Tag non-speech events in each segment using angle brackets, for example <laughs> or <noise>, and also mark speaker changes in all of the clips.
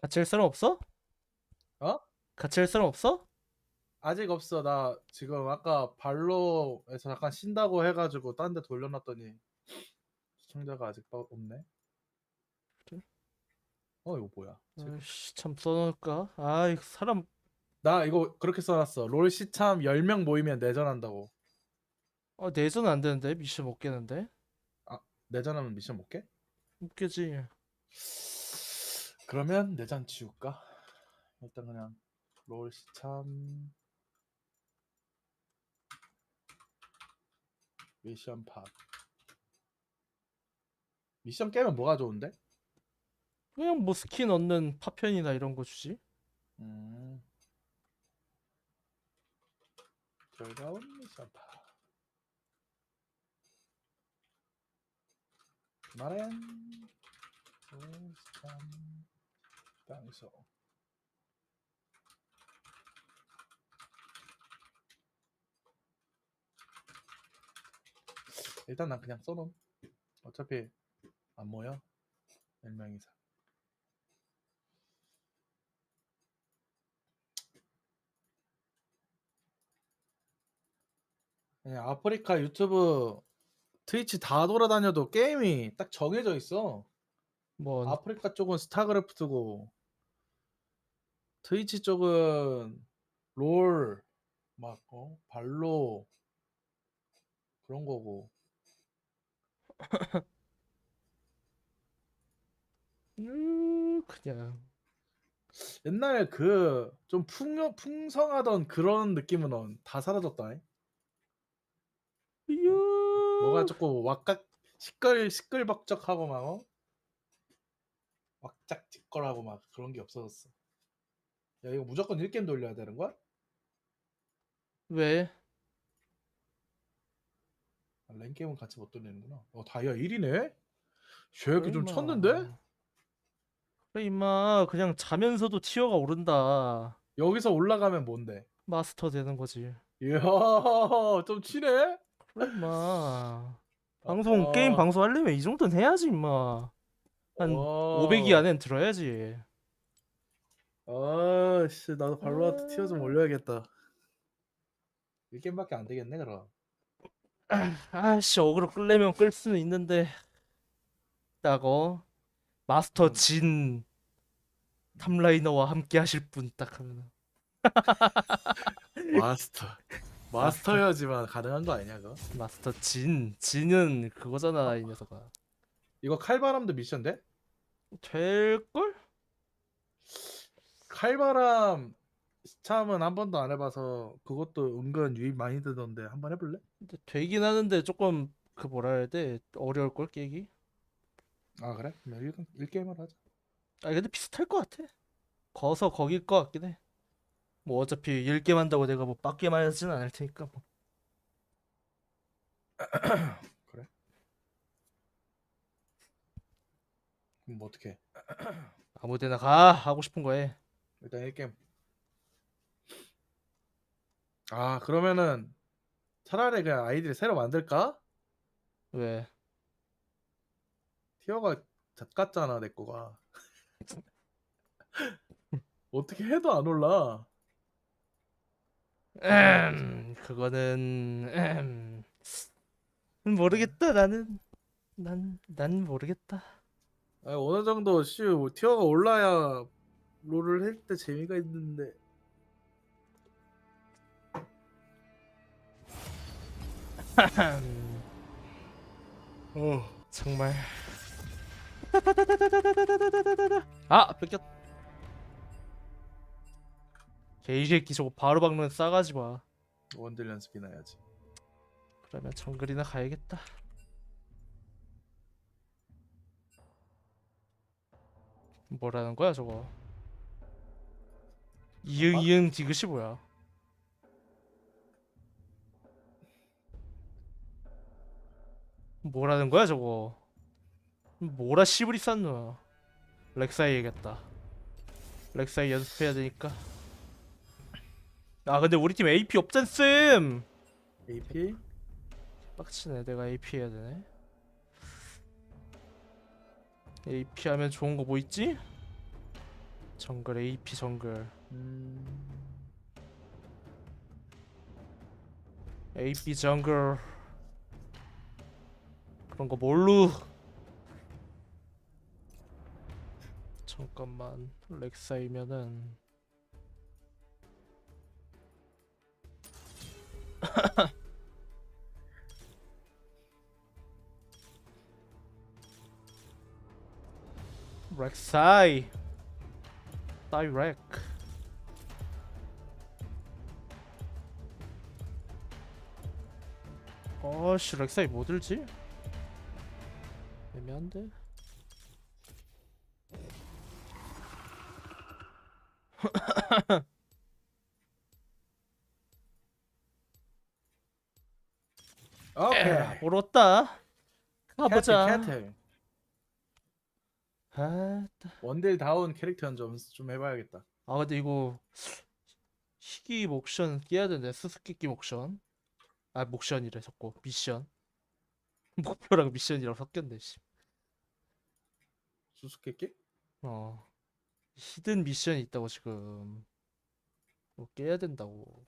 Speaker 1: 같이 할 사람 없어?
Speaker 2: 어?
Speaker 1: 같이 할 사람 없어?
Speaker 2: 아직 없어. 나 지금 아까 발로에서 잠깐 쉰다고 해가지고 딴 데 돌려놨더니 시청자가 아직 빠- 없네.
Speaker 1: 그래?
Speaker 2: 어 이거 뭐야?
Speaker 1: 아이씨 참 써놓을까? 아이 사람
Speaker 2: 나 이거 그렇게 써놨어. 롤 시참 10명 모이면 내전한다고.
Speaker 1: 어, 내전 안 되는데 미션 못 깨는데
Speaker 2: 내전하면 미션 못 깨?
Speaker 1: 못 깨지
Speaker 2: 그러면 내전 지울까? 일단 그냥 롤 시참 미션 팟 미션 깨면 뭐가 좋은데?
Speaker 1: 그냥 뭐 스킨 얻는 파편이나 이런 거 주지
Speaker 2: 음. 즐거운 미션 팟 말엔 롤 시참 방송 일단 난 그냥 써놓음. 어차피 안 모여. 1명 이상 그냥 아프리카 유튜브 트위치 다 돌아다녀도 게임이 딱 정해져 있어.
Speaker 1: 뭐
Speaker 2: 아프리카 쪽은 스타크래프트고 트위치 쪽은 롤, 막 어? 발로 그런 거고
Speaker 1: 음, 그냥
Speaker 2: 옛날에 그 좀 풍요 풍성하던 그런 느낌은 어, 다 사라졌다.
Speaker 1: 이야
Speaker 2: 뭐가 조금 왁각 시끌 시끌벅적하고 막 어? 왁짝지껄하고 막 그런 게 없어졌어. 야 이거 무조건 1게임 돌려야 되는 거야?
Speaker 1: 왜?
Speaker 2: 아, 랭게임은 같이 못 돌리는구나. 어 다이아 1이네? 쉐이크 좀. 쳤는데?
Speaker 1: 그래 임마 그냥 자면서도 티어가 오른다
Speaker 2: 여기서 올라가면 뭔데?
Speaker 1: 마스터 되는 거지
Speaker 2: 이야 좀 치네?
Speaker 1: 그래 임마 방송
Speaker 2: 어,
Speaker 1: 게임 방송 하려면 이 정도는 해야지 임마 한
Speaker 2: 어.
Speaker 1: 500위 안엔 들어야지
Speaker 2: 아씨 나도 발로한테 티어 좀
Speaker 1: 아.
Speaker 2: 올려야겠다. 1게임밖에 안 되겠네 그럼. <clears throat>
Speaker 1: 아씨 어그로 끌려면 끌 수는 있는데 딱어 마스터
Speaker 2: 음.
Speaker 1: 진 탑라이너와 함께 하실 분 딱 하면 <laughs>
Speaker 2: 마스터 마스터여야지만 가능한 거 아니야 그거?
Speaker 1: 마스터 진 진은 그거잖아 이 녀석아
Speaker 2: 이거 칼바람도 미션 돼?
Speaker 1: 될걸?
Speaker 2: 칼바람 참은 한 번도 안 해봐서 그것도 은근 유입 많이 되던데 한번 해볼래?
Speaker 1: 근데 되긴 하는데 조금 그 뭐라 해야 돼 어려울 걸 깨기
Speaker 2: 아 그래? 그럼 1, 일게임을 하자.
Speaker 1: 아 근데 비슷할 것 같아 거서 거길 것 같긴 해 뭐 어차피 10게임 한다고 내가 뭐 빡게임 하진 않을 테니까 뭐 <coughs>
Speaker 2: 그럼 뭐 어떻게?
Speaker 1: 아무데나 가 하고 싶은 거 해
Speaker 2: 일단 1게임. 아 그러면은 차라리 그냥 아이디를 새로 만들까?
Speaker 1: 왜?
Speaker 2: 티어가 잣같잖아 내 거가. <laughs> 어떻게 해도 안 올라.
Speaker 1: 음, 그거는 음, 모르겠다 나는 난 난 모르겠다
Speaker 2: 아니, 어느 정도 슈 티어가 올라야 롤을 할 때 재미가 있는데. <laughs>
Speaker 1: 어 정말 아 뺏겼 개이새끼 저거 바로 박는 싸가지 마
Speaker 2: 원딜 연습이나 해야지.
Speaker 1: 그러면 정글이나 가야겠다 뭐라는 거야 저거 이응
Speaker 2: 아?
Speaker 1: 이응 디귿이 뭐야. 뭐라는 거야 저거? 뭐라 씨부리 쌌노 렉사이 해야겠다. 렉사이 연습해야 되니까. 아 근데 우리 팀 AP 없잖음
Speaker 2: AP?
Speaker 1: 빡치네 내가 AP 해야 되네. AP 하면 좋은 거 뭐 있지? 정글 AP 정글.
Speaker 2: 음.
Speaker 1: AP 정글. 그런 거 뭘로? 잠깐만 렉사이면은. <laughs> 렉사이 다이렉 어씨 렉사이 뭐 들지? 애매한데? <coughs>
Speaker 2: 오케이.
Speaker 1: 오렀다 가보자
Speaker 2: 캐틀, 캐틀.
Speaker 1: 아,
Speaker 2: 원딜 다운 캐릭터 좀, 좀 해봐야겠다.
Speaker 1: 아 근데 이거 희귀 목션 깨야 되네 수수께끼 목션 아 목션이래 자꾸 미션 <laughs> 목표랑 미션이랑 섞였네 씨.
Speaker 2: 수수께끼?
Speaker 1: 어 히든 미션이 있다고 지금 뭐 깨야 된다고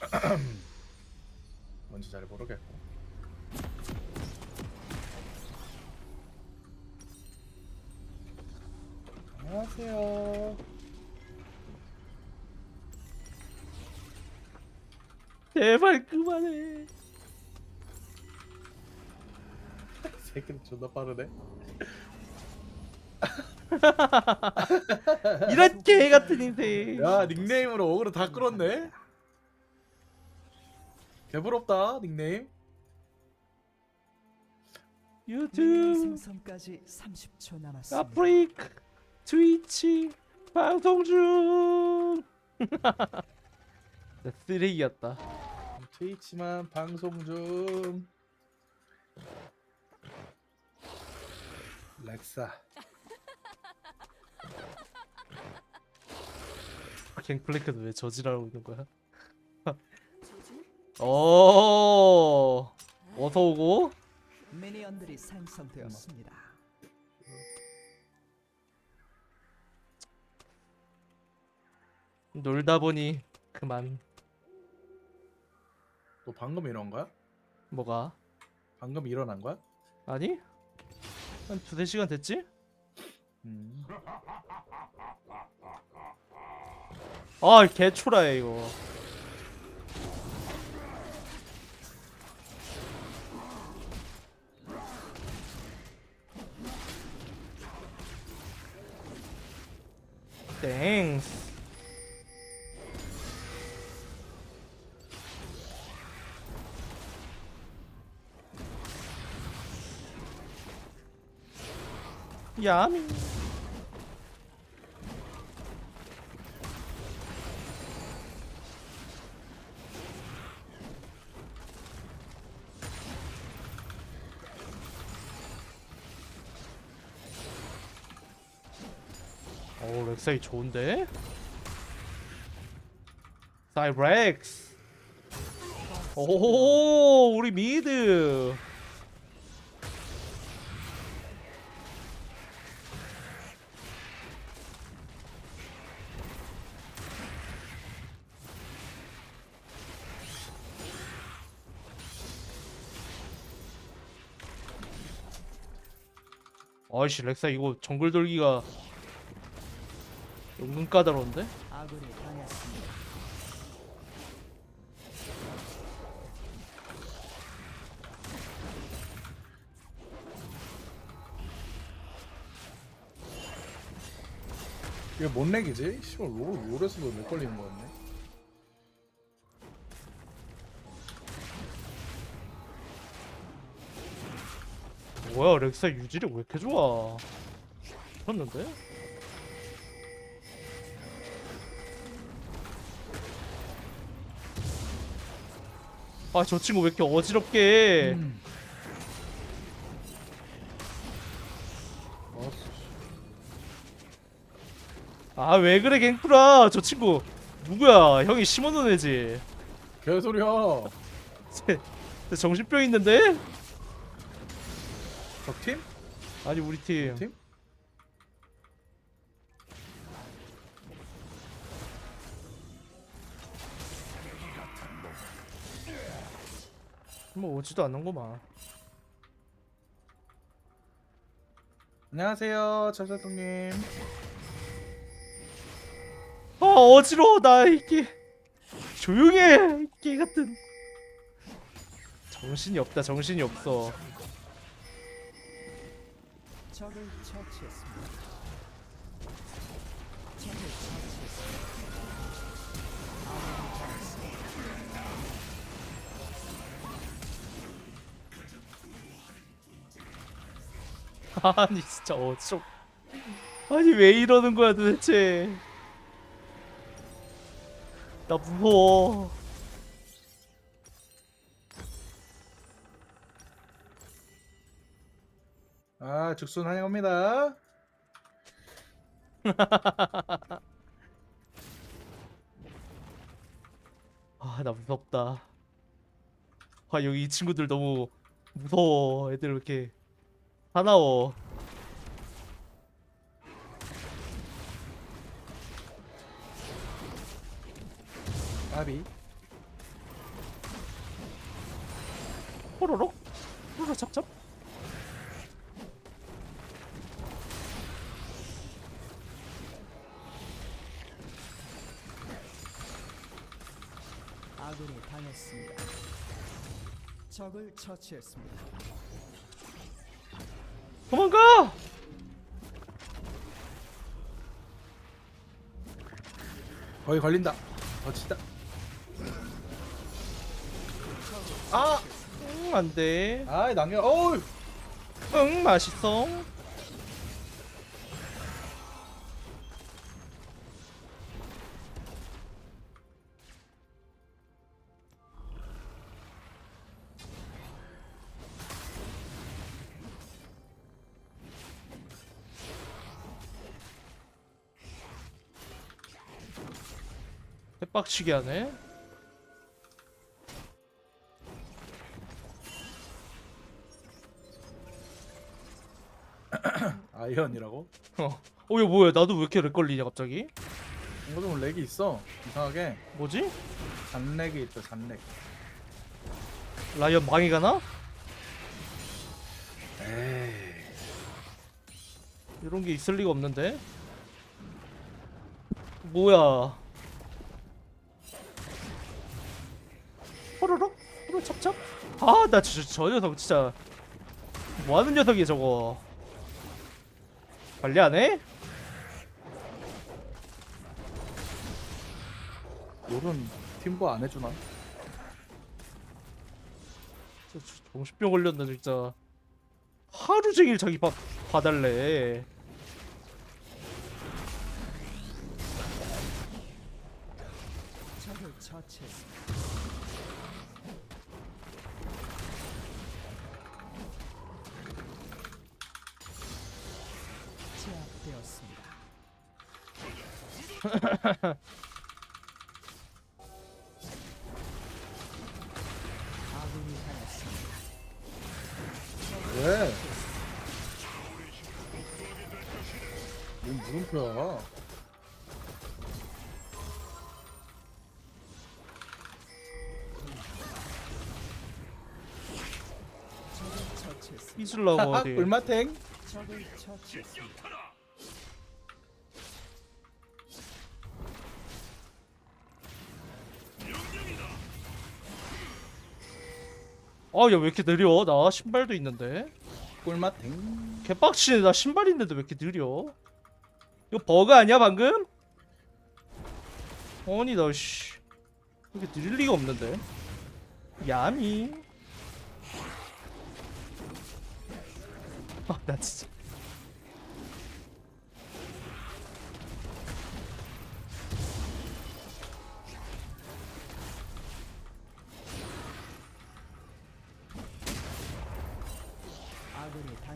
Speaker 1: <clears throat>
Speaker 2: 뭔지 잘 모르겠고. 안녕하세요.
Speaker 1: 제발 그만해 <laughs>
Speaker 2: 새끼들 존나 빠르네. <laughs>
Speaker 1: 이런 개 같은 인생
Speaker 2: 야 닉네임으로 어그로 다 끌었네. 개부럽다 닉네임.
Speaker 1: 유튜브
Speaker 3: 생성까지 30초 남았습니다.
Speaker 1: 아프리카 트위치 방송 중 <laughs> 나 쓰레기였다
Speaker 2: 트위치만 방송 중. 렉사. <laughs>
Speaker 1: 갱플랭크는 왜 저지랄하고 있는 거야? 오 <laughs> 어서 오고
Speaker 3: 미니언들이 생성되었습니다.
Speaker 1: 놀다 보니 그만
Speaker 2: 너 방금 일어난 거야?
Speaker 1: 뭐가
Speaker 2: 방금 일어난 거야?
Speaker 1: 아니 한 두세 시간 됐지?
Speaker 2: 음.
Speaker 1: 아 개초라해 이거 땡스 야미. 오 렉사이 좋은데? 사이렉스. 오 우리 미드 아이씨 렉사 이거 정글 돌기가 은근 까다로운데?
Speaker 2: 이게 뭔 렉이지? 씨발 로 롤에서도 렉 걸리는 거였네.
Speaker 1: 뭐야 렉사 유지력 왜 이렇게 좋아 미쳤는데? 아 저 친구 왜 이렇게 어지럽게
Speaker 2: 음. 어,
Speaker 1: 아왜 그래 갱프라 저 친구 누구야 형이 심어놓은 애지
Speaker 2: 개소리야.
Speaker 1: 쟤, 쟤 정신병 있는데?
Speaker 2: 적팀?
Speaker 1: 아니 우리 팀
Speaker 2: 팀?
Speaker 1: 뭐 오지도 않는구만
Speaker 2: 안녕하세요, 철사동님.
Speaker 1: 아 어지러워 나 이게 조용해 이게 같은 정신이 없다 정신이 없어
Speaker 3: 적을 처치했습니다. 적을 처치했습니다. 아니
Speaker 1: 진짜 어지러 아니 왜 이러는 거야 도대체 나 무서워
Speaker 2: 아, 죽순 환영합니다. <laughs>
Speaker 1: 아 나 무섭다. 아 여기 이 친구들 너무 무서워. 애들 왜 이렇게 사나워.
Speaker 2: 아비.
Speaker 1: 호로록? 호로록 찹찹
Speaker 3: 아군이 당했습니다. 적을 처치했습니다.
Speaker 1: 도망가
Speaker 2: 거의 걸린다. 어치다. 아,
Speaker 1: 응 안 돼
Speaker 2: 아, 남겨. 어우,
Speaker 1: 응 맛있어 빡치게 하네 <clears throat>
Speaker 2: 아이언이라고?
Speaker 1: 어, 어 이거 뭐야 나도 왜 이렇게 렉 걸리냐 갑자기
Speaker 2: 이거 좀 렉이 있어. 이상하게
Speaker 1: 뭐지?
Speaker 2: 잔렉이 있어, 잔렉.
Speaker 1: 라이언 망이 가나?
Speaker 2: 에이.
Speaker 1: 이런 게 있을 리가 없는데. 뭐야? 아나 진짜 저 녀석 진짜 뭐 하는 녀석이야 저거. 관리 안 해?
Speaker 2: 요런 팀보 안 해주나?
Speaker 1: 진짜 저- 정신병 걸렸네 진짜. 하루 종일 자기 봐 봐달래.
Speaker 3: 적을 처치했습니다. 제압되었습니다. 아군이 당했습니다.
Speaker 2: 왜? 뭔 물음표야?
Speaker 3: 적을 처치했습니다.
Speaker 1: 삐질라고
Speaker 2: 아,
Speaker 1: 어디? <laughs>
Speaker 2: 꿀마탱?
Speaker 3: 적을 처치했습니다.
Speaker 1: 아야 왜 이렇게 느려? 나 신발도 있는데.
Speaker 2: 꿀마탱?
Speaker 1: 개빡치네 나 신발 있는데 왜 이렇게 느려? 이거 버그 아니야 방금? 아니 나씨 이렇게 느릴 리가 없는데 야미 아나 진짜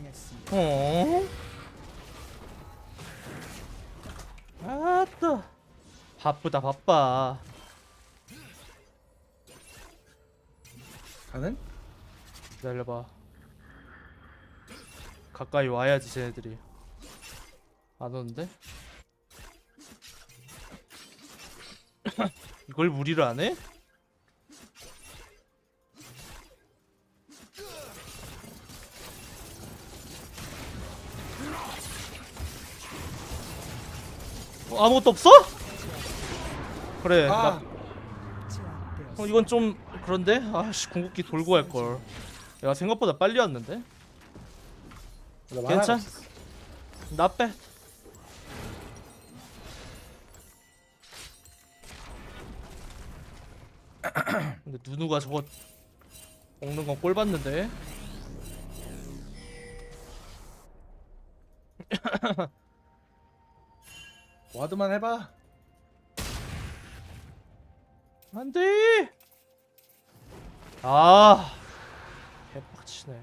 Speaker 3: 당했습니다.
Speaker 1: 어? 아따 바쁘다 바빠
Speaker 2: 가는?
Speaker 1: 기다려봐 가까이 와야지 쟤네들이 안 오는데? <laughs> 이걸 무리를 안 해? 어, 아무것도 없어? 그래
Speaker 2: 아,
Speaker 1: 나. 어, 이건 좀 그런데? 아씨 궁극기 돌고 갈걸 내가 생각보다 빨리 왔는데? 괜찮? 나 빼. <clears throat> 근데 누누가 저거 먹는 건 꼴 봤는데. <clears throat>
Speaker 2: 와드만 해봐.
Speaker 1: 안 돼! 아. 개빡치네.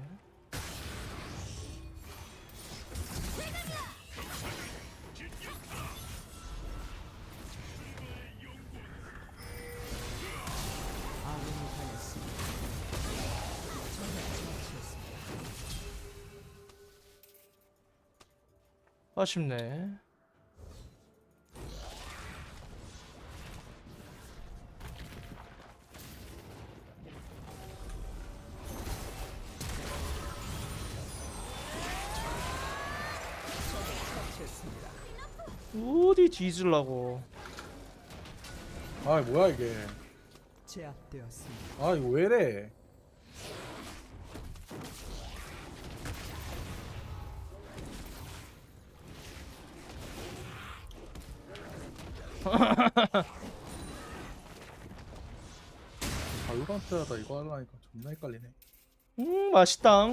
Speaker 1: 아쉽네. 뒤질라고.
Speaker 2: 아 뭐야 이게.
Speaker 3: 제압되었습니다.
Speaker 2: 아 이거 왜래? 발로란트 하다 이거 하려니까 존나 헷갈리네.
Speaker 1: 음, 맛있다.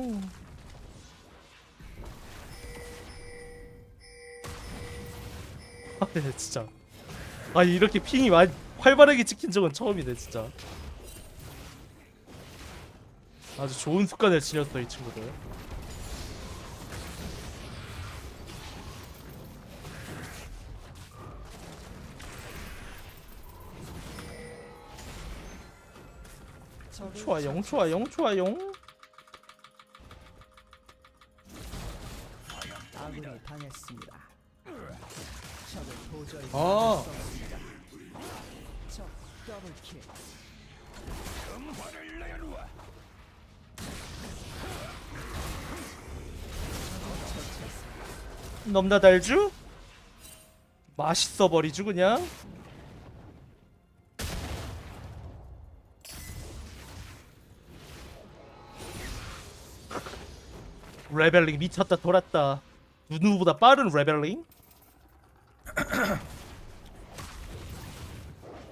Speaker 1: <laughs> 네, 진짜. 아, 이렇게 핑이 많이 활발하게 찍힌 적은 처음이네, 진짜. 아주 좋은 습관을 지녔어, 이 친구들. 좋아용, 좋아용, 좋아용.
Speaker 3: 아군이 당했습니다. 적을 도저히
Speaker 2: 아.
Speaker 1: 넘나 달주? 맛있어 버리죠, 그냥. 레벨링 미쳤다 돌았다. 누누보다 빠른 레벨링?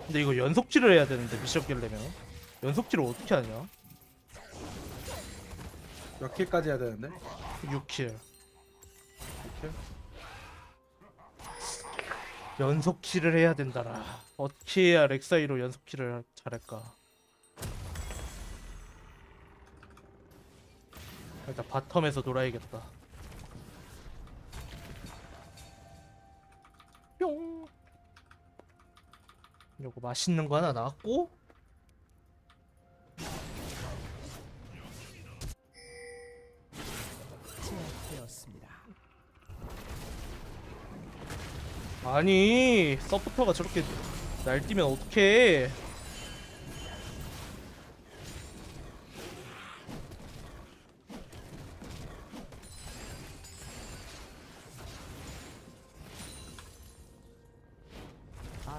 Speaker 1: 근데 이거 연속질을 해야 되는데 미션 깨려면 연속질을 어떻게 하냐?
Speaker 2: 몇 킬까지 해야 되는데?
Speaker 1: 6킬
Speaker 2: 이렇게?
Speaker 1: 연속 킬을 해야 된다라. 어떻게 해야 렉사이로 연속 킬을 잘할까? 일단 바텀에서 놀아야겠다. 요거 맛있는 거 하나 나왔고. 아니 서포터가 저렇게 날뛰면 어떡해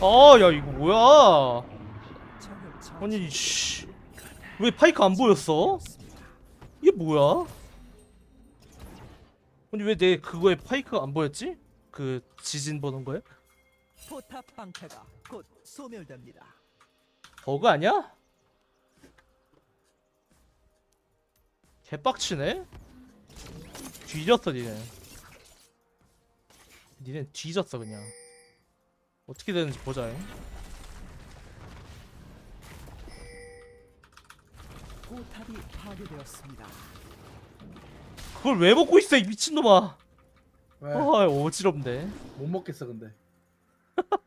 Speaker 1: 아, 야, 이거 뭐야? 아니, 씨. 왜 파이크 안 보였어? 이게 뭐야? 아니, 왜 내 그거에 파이크가 안 보였지? 그 지진 보는 거에?
Speaker 3: 포탑 방패가 곧 소멸됩니다.
Speaker 1: 버그 아니야? 개빡치네? 뒤졌어 니네 니네 뒤졌어 그냥 어떻게 되는지 보자 잉.
Speaker 3: 포탑이 파괴되었습니다.
Speaker 1: 그걸 왜 먹고 있어 이 미친놈아
Speaker 2: 왜?
Speaker 1: 아 어지럽네
Speaker 2: 못 먹겠어 근데. <laughs>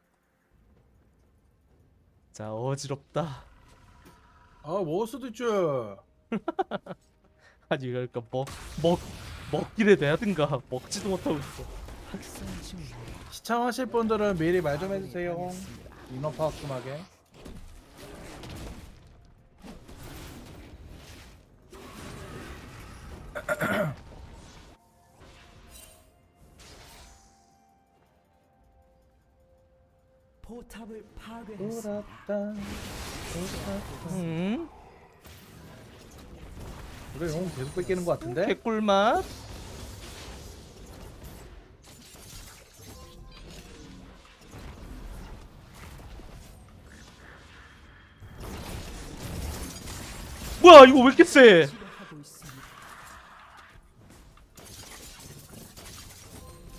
Speaker 1: 자 어지럽다
Speaker 2: 아 먹을 수도 있지. <laughs>
Speaker 1: 아니 그러니까 먹, 먹, 먹기를 내야든가 먹지도 못하고 있어
Speaker 3: 학살 중
Speaker 2: 시청하실 분들은 미리 말 좀 해주세요. 인원 파악 좀 하게.
Speaker 3: 포탑을 파괴했습니다.
Speaker 2: 돌았다.
Speaker 1: 음
Speaker 2: 그래 용 계속 뺏기는 것 같은데?
Speaker 1: 개꿀맛 뭐야 이거 왜 이렇게 세.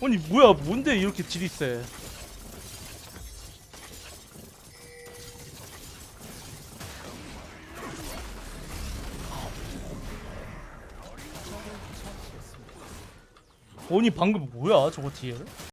Speaker 1: 아니 뭐야 뭔데 이렇게 딜이 세 아니 방금 뭐야 저거 딜